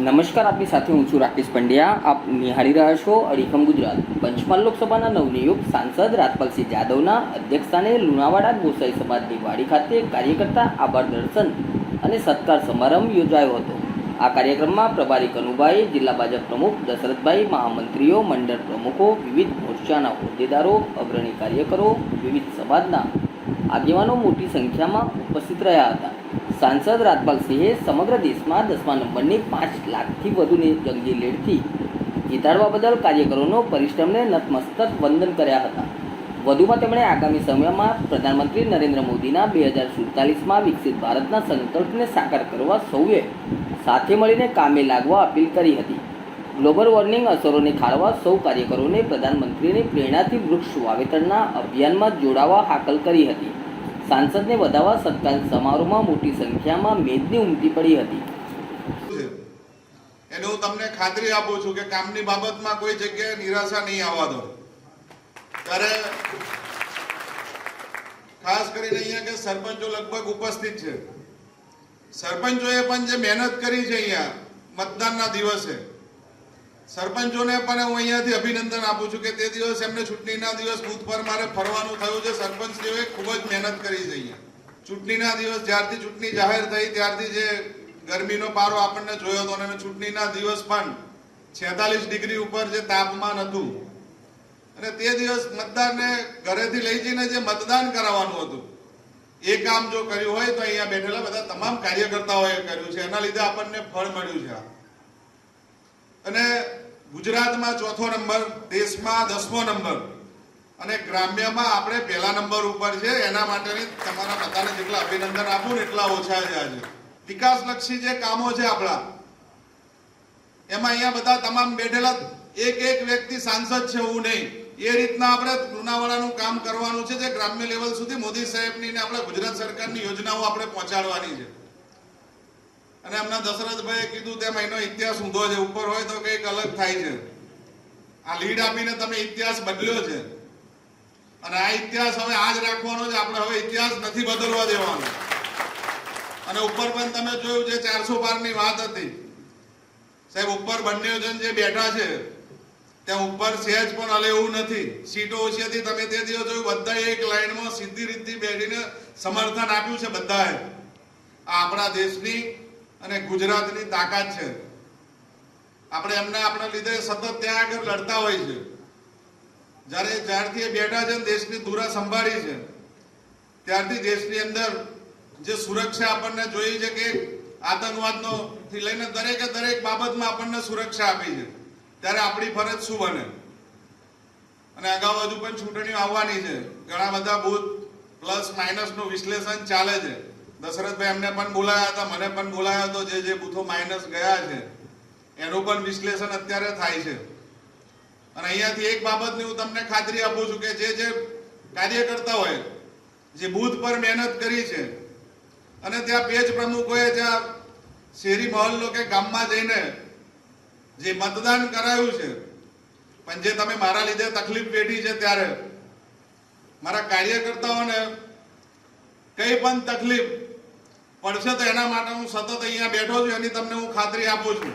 નમસ્કાર આપની સાથે હું છું રાકેશ પંડ્યા. આપ નિહાળી રહ્યા છો અડીખમ ગુજરાત. પંચમહાલ લોકસભાના નવનિયુક્ત સાંસદ રાજપાલસિંહ જાદવના અધ્યક્ષસ્થાને લુણાવાડા ગોસાઈ સમાજની વાડી ખાતે કાર્યકર્તા આભાર દર્શન અને સત્કાર સમારંભ યોજાયો હતો. આ કાર્યક્રમમાં પ્રભારી કનુભાઈ, જિલ્લા ભાજપ પ્રમુખ દશરથભાઈ, મહામંત્રીઓ, મંડળ પ્રમુખો, વિવિધ મોરચાના હોદ્દેદારો, અગ્રણી કાર્યકરો, વિવિધ સમાજના આગેવાનો મોટી સંખ્યામાં ઉપસ્થિત રહ્યા હતા. સાંસદ રાજપાલસિંહે સમગ્ર દેશમાં દસમા નંબરની પાંચ લાખથી વધુની જંગી લીડથી જીતાડવા બદલ કાર્યકરોનો પરિશ્રમને નતમસ્તક વંદન કર્યા હતા. વધુમાં તેમણે આગામી સમયમાં પ્રધાનમંત્રી નરેન્દ્ર મોદીના બે હજાર સુડતાલીસમાં વિકસિત ભારતના સંકલ્પને સાકાર કરવા સૌએ સાથે મળીને કામે લાગવા અપીલ કરી હતી. ગ્લોબલ વોર્મિંગ અસરોને ખાળવા સૌ કાર્યકરોને પ્રધાનમંત્રીની પ્રેરણાથી વૃક્ષ વાવેતરના અભિયાનમાં જોડાવા હાકલ કરી હતી. સાંસદને વધાવવા સત્કાર સમારોહમાં મોટી સંખ્યામાં મેદની ઉમટી પડી હતી. એટલે હું તમને ખાતરી આપું છું કે કામની બાબતમાં કોઈ જગ્યાએ નિરાશા નહીં આવવા દો. ત્યારે ખાસ કરીને અહીંયા કે સરપંચો લગભગ ઉપસ્થિત છે. સરપંચોએ પણ જે મહેનત કરી છે અહીંયા, મતદાનના દિવસે સરપંચોને પણ હું અહીંયાથી અભિનંદન આપું છું કે તે દિવસ એમને ચૂંટણીના દિવસ બૂથ પર મારે ફરવાનું થયું છે. સરપંચશ્રીઓએ ખૂબ જ મહેનત કરી છે અહીંયા. ચૂંટણીના દિવસ જ્યારથી ચૂંટણી જાહેર થઈ, ત્યારથી જે ગરમીનો પારો આપણને જોયો હતો અને ચૂંટણીના દિવસ પણ છેતાલીસ ડિગ્રી ઉપર જે તાપમાન હતું, અને તે દિવસ મતદારને ઘરેથી લઈ જઈને જે મતદાન કરાવવાનું હતું, એ કામ જો કર્યું હોય તો અહીંયા બેઠેલા બધા તમામ કાર્યકર્તાઓએ કર્યું છે. એના લીધે આપણને ફળ મળ્યું છે. અને ગુજરાતમાં ચોથો નંબર, દેશમાં દસમો નંબર. અને ગ્રામ્યમાં આપણે પહેલા નંબર ઉપર છે, એના માટેની તમારા બધાને જેટલા અભિનંદન આપું ને એટલા ઓછા છે આજે. વિકાસલક્ષી જે કામો છે આપણા, એમાં અહીંયા બધા તમામ બેઠેલા એક એક વ્યક્તિ સાંસદ છે એવું નહીં. એ રીતના આપણે લુણાવાડાનું કામ કરવાનું છે, જે ગ્રામ્ય લેવલ સુધી મોદી સાહેબની આપણા ગુજરાત સરકારની યોજનાઓ આપણે પહોંચાડવાની છે. અને હમણાં દશરથભાઈએ કીધું તેમ એનો ઇતિહાસ ઊંધો છે, ઉપર હોય તો કંઈક અલગ થાય છે. આ લીડ આપીને તમે ઇતિહાસ બદલ્યો છે. અને આ ઇતિહાસ હવે આજ રાખવાનો છે, આપણે હવે ઇતિહાસ નથી બદલવા દેવાનો. અને ઉપર પણ તમે જોયું જે ચારસો ની વાત હતી, સાહેબ, ઉપર બંને જણ જે બેઠા છે, ત્યાં ઉપર સહેજ પણ હલે એવું નથી. સીટો ઓછી હતી, તમે તે દિવસ જોયું બધા એક લાઈનમાં સીધી રીતથી બેસીને સમર્થન આપ્યું છે બધાએ. આ આપણા દેશની અને ગુજરાતની તાકાત છે. આપણે એમને આપણા લીધે સતત ત્યાં આગળ લડતા હોય છે. જ્યારે જ્યારથી એ બેઠા છે દેશની ધુરા સંભાળી છે, ત્યારથી દેશની અંદર જે સુરક્ષા આપણને જોઈ છે કે આતંકવાદનો થી લઈને દરેકે દરેક બાબતમાં આપણને સુરક્ષા આપી છે, ત્યારે આપણી ફરજ શું બને? અને અગાઉ હજુ પણ ચૂંટણીઓ આવવાની છે. ઘણા બધા બુથ પ્લસ માઇનસનું વિશ્લેષણ ચાલે છે. દશરથભાઈ એમને પણ બોલાયા હતા, મને પણ બોલાયા હતો જે જે બૂથો માઇનસ ગયા છે, એનું પણ વિશ્લેષણ અત્યારે થાય છે. અને અહીંયાથી એક બાબતની હું તમને ખાતરી આપું છું કે જે જે કાર્યકર્તા હોય, જે બૂથ પર મહેનત કરી છે, અને ત્યાં પેજ પ્રમુખોએ જ્યાં શેરી મહોલ્લો કે ગામમાં જઈને જે મતદાન કરાયું છે, પણ જે તમે મારા લીધે તકલીફ પેઢી છે ત્યારે, મારા કાર્યકર્તાઓને કઈ પણ તકલીફ પડશે તો એના માટે હું સતત અહીંયા બેઠો છું, એની તમને હું ખાતરી આપું છું.